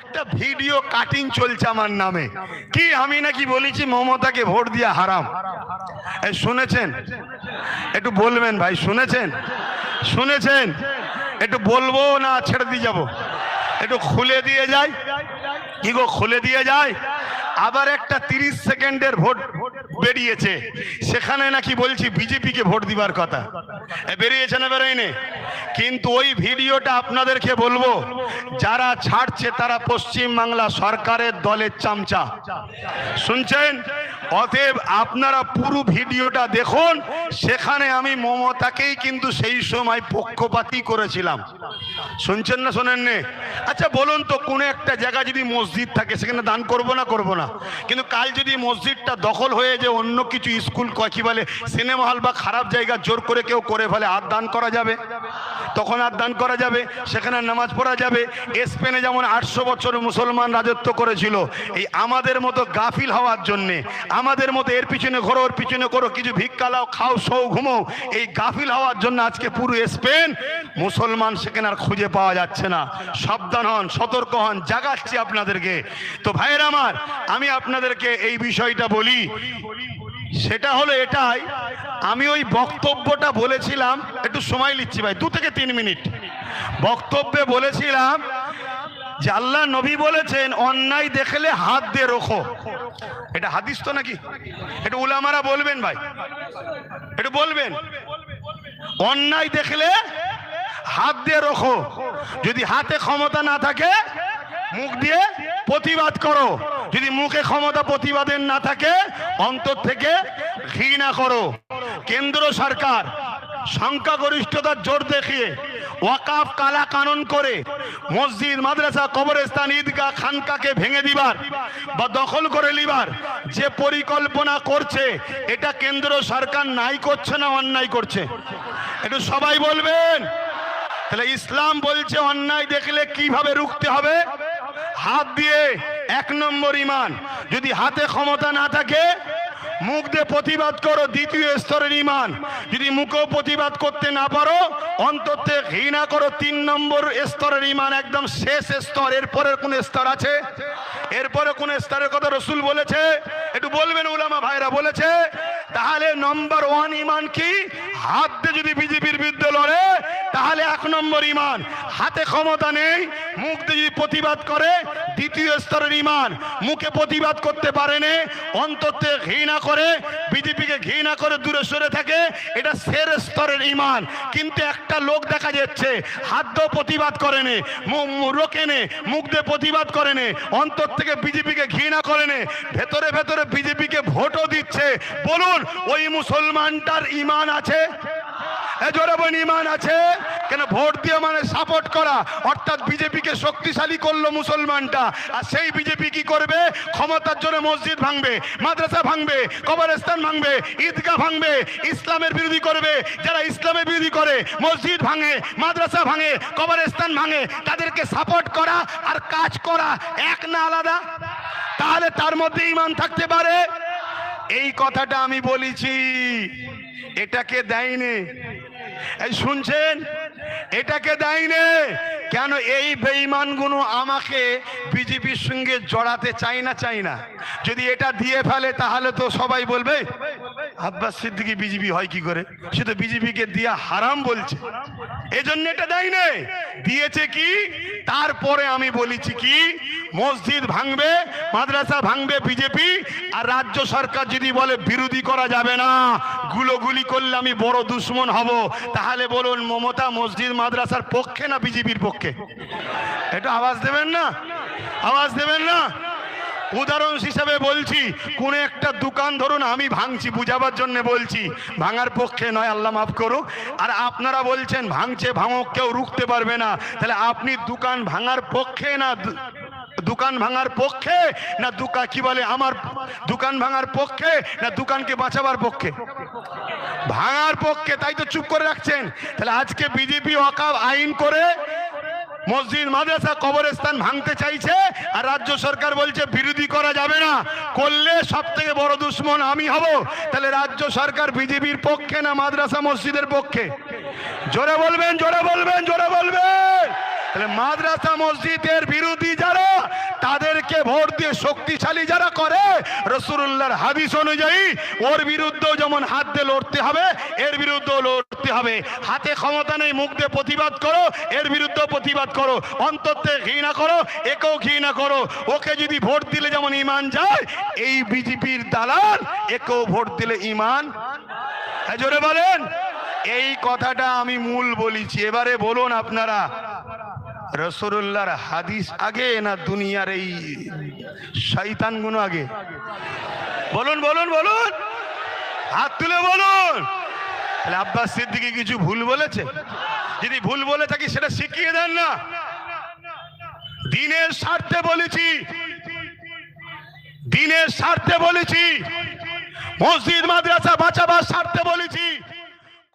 একটা video cutting চলছে আমার নামে। কি আমি নাকি বলেছি মমতাকে ভোট দিয়ে হারাম? শুনেছেন? একটু বলবেন ভাই, শুনেছেন? শুনেছেন? একটু বলব না ছেড়ে দিয়ে যাব? একটু খুলে দিয়ে যাই। কি গো, খুলে দিয়ে যায় আবার একটা তিরিশ সেকেন্ডের ভোট বেরিয়েছে। সেখানে নাকি বলছি বিজেপিকে ভোট দিবার কথা। বেরিয়েছে না বেরোয়নি? কিন্তু ওই ভিডিওটা আপনাদেরকে বলব, যারা ছাড়ছে তারা পশ্চিম বাংলা সরকারের দলের চামচা। শুনছেন? অতএব আপনারা পুরো ভিডিওটা দেখুন, সেখানে আমি মমতাকেই কিন্তু সেই সময় পক্ষপাতই করেছিলাম। শুনছেন না শোনেননি? আচ্ছা বলুন তো, কোনো একটা জায়গা যদি মসজিদ থাকে, সেখানে দান করব না করব না? কিন্তু কাল যদি মসজিদটা দখল হয়ে যে অন্য কিছু স্কুল, কি বলে, সিনেমা হল বা খারাপ জায়গা জোর করে কেউ করে ফেলে, আর দান করা যাবে? তখন আর দান করা যাবে, সেখানে নামাজ পড়া যাবে। স্পেনে যেমন আটশো বছর মুসলমান রাজত্ব করেছিল, এই আমাদের মতো গাফিল হওয়ার জন্যে, আমাদের মতো এর পিছনে ঘোরো, ওর পিছনে করো, কিছু ভিক্ষা লাও, খাও সৌ ঘুমো এই গাফিল হওয়ার জন্য আজকে পুরো স্পেন, মুসলমান সেখানে আর খুঁজে পাওয়া যাচ্ছে না। সাবধান হন, সতর্ক হন, জাগাচ্ছি আপনাদেরকে। তো ভাইয়ের আমার, আমি আপনাদেরকে এই বিষয়টা বলি। সেটা হলো এটাই আমি ওই বক্তব্যটা বলেছিলাম, একটু সময় নিচ্ছি ভাই, দু থেকে তিন মিনিট। বক্তব্যে বলেছিলাম যে আল্লাহ নবী বলেছেন, অন্যায় দেখলে হাত দিয়ে রোখো। এটা হাদিস তো নাকি? এটা উলামারা বলবেন ভাই। এটা বলবেন? অন্যায় দেখলে হাত দিয়ে রোখো। যদি হাতে ক্ষমতা না থাকে, মুখ দিয়ে প্রতিবাদ করো। যদি মুখে ক্ষমতা প্রতিবাদের না থাকে, অন্তর থেকে ঘৃণা করো। কেন্দ্র সরকার সংখ্যাগরিষ্ঠতার জোর দেখিয়ে ওয়াকাফ কালা কানুন করে মসজিদ, মাদ্রাসা, কবরস্থান, ঈদগাহ, খানকাকে ভেঙে দিবার বা দখল করে নিবার যে পরিকল্পনা করছে, এটা কেন্দ্র সরকার নাই করছে না অন্যায় করছে? একটু সবাই বলবেন? তাহলে ইসলাম বলছে, অন্যায় দেখলে কীভাবে রুখতে হবে? হাত দিয়ে এক নম্বর ইমান। যদি হাতে ক্ষমতা না থাকে, মুখ দিয়ে প্রতিবাদ করো, দ্বিতীয় স্তরের ইমান। যদি মুখেও প্রতিবাদ করতে না পারো, অন্তর থেকে ঘৃণা করো, তিন নম্বর স্তরের ইমান একদম শেষ স্তর। এরপরের কোন স্তর আছে? এরপরে কোন স্তরের কথা রসুল বলেছে? একটু বলবেন উলামা ভাইরা বলেছে? তাহলে নম্বর ওয়ান ইমান কি? হাত দিয়ে যদি বিজেপির বিরুদ্ধে লড়ে তাহলে এক নম্বর ইমান হাতে ক্ষমতা নেই, মুখ দিয়ে প্রতিবাদ করে, দ্বিতীয় স্তরের ইমান মুখে প্রতিবাদ করতে পারেনি অন্তর থেকে ঘৃণা করে, বিজেপিকে ঘৃণা করে দূরে সরে থাকে, এটা সের স্তরের ইমান কিন্তু একটা লোক দেখা যাচ্ছে, হাত দিয়েও প্রতিবাদ করেনি রোকেনে মুখ দিয়ে প্রতিবাদ করেনি অন্তর থেকে বিজেপিকে ঘৃণা করেনি ভেতরে ভেতরে বিজেপিকে ভোটও দিচ্ছে। বলুন, ওই মুসলমানটার ইমান আছে? জোরে ইমান আছে? কেন ভোট দিয়ে মানে সাপোর্ট করা? অর্থাৎ বিজেপিকে শক্তিশালী করল মুসলমানটা। আর সেই বিজেপি কি করবে? ক্ষমতার জন্য মসজিদ ভাঙবে, মাদ্রাসা ভাঙবে, কবরস্থান ভাঙবে, ঈদগাহ ভাঙবে, ইসলামের বিরোধী করবে। যারা ইসলামের বিরোধী করে, মসজিদ ভাঙে, মাদ্রাসা ভাঙে, কবরস্থান ভাঙে, তাদেরকে সাপোর্ট করা আর কাজ করা এক না আলাদা? তাহলে তার মধ্যে ইমান থাকতে পারে? এই কথাটা আমি বলেছি। এটাকে দেয়নি। এই শুনছেন? এটাকে দেয়নি কেন এই বেঈমানগুলো আমাকে বিজেপির সঙ্গে জড়াতে চাই না চাই না? যদি এটা দিয়ে ফেলে, তাহলে তো সবাই বলবে, আব্বাস সিদ্দিকি বিজেপি হয় কি করে? সে তো বিজেপিকে দিয়ে হারাম বলছে। এজন্য এটা দেয়নি দিয়েছে কি? তারপরে আমি বলেছি কি? মসজিদ ভাঙবে, মাদ্রাসা ভাঙবে, বিজেপি, আর রাজ্য সরকার যদি বলে বিরোধী করা যাবে না, গুলোগুলি করলে আমি বড় দুশ্মন হব। তাহলে বলুন, মমতা মসজিদ মাদ্রাসার পক্ষে না বিজেপির পক্ষে? এটা আওয়াজ দেবেন না? আওয়াজ দেবেন না? উদাহরণ হিসাবে বলছি, কোন একটা দোকান ধরুন, আমি ভাঙছি, বুঝাবার জন্য বলছি, ভাঙার পক্ষে নয়, আল্লাহ মাফ করুক। আর আপনারা বলছেন, ভাঙছে, ভাঙক, কেউ রুখতে পারবে না। তাহলে আপনি দোকান ভাঙার পক্ষে না, দোকান ভাঙার পক্ষে? না দোকান কি বলে, আমার দোকান ভাঙার পক্ষে? না দোকানকে বাঁচাবার পক্ষে? ভাঙার পক্ষে, তাই তো চুপ করে রাখছেন। তাহলে আজকে বিজেপি অকাব আইন করে মসজিদ, মাদ্রাসা কবরস্থান ভাঙতে চাইছে আর রাজ্য সরকার বলছে বিরোধী করা যাবে না। করলে সব থেকে বড় দুশ্মন আমি হব। তাহলে রাজ্য সরকার বিজেপির পক্ষে না মাদ্রাসা মসজিদের পক্ষে? জোরে বলবেন জোরে বলবেন জোরে বলবেন। তাহলে মাদ্রাসা মসজিদের বিরোধী যারা, তাদেরকে ভোট দিয়ে শক্তিশালী যারা করে রসুল্লাহর হাদিস অনুযায়ী, ওর বিরুদ্ধেও যেমন হাত দিয়ে লড়তে হবে, এর বিরুদ্ধেও লড়তে হবে। হাতে ক্ষমতা নেই, মুখ দিয়ে প্রতিবাদ করো, এর বিরুদ্ধে প্রতিবাদ করো। অন্তর্তে ঘৃণা করো, একেও ঘৃণা করো। ওকে যদি ভোট দিলে যেমন ইমান যায়, এই বিজেপির দালাল, একেও ভোট দিলে ইমান হ্যাঁ জোরে বলেন। এই কথাটা আমি মূল বলেছি। এবারে বলুন আপনারা রসুল্লাহর হাদিস আগে না দুনিয়ার এই শৈতানগুলো আগে? বলুন বলুন বলুন। হাত তুলে বলুন। তাহলে আব্বাস সিদ্দিকি কিছু ভুল বলেছে? যদি ভুল বলে থাকি সেটা শিখিয়ে দেন না। দিনের স্বার্থে বলেছি। দিনের স্বার্থে বলেছি। মসজিদ, মাদ্রাসা বাঁচাবার স্বার্থে বলেছি।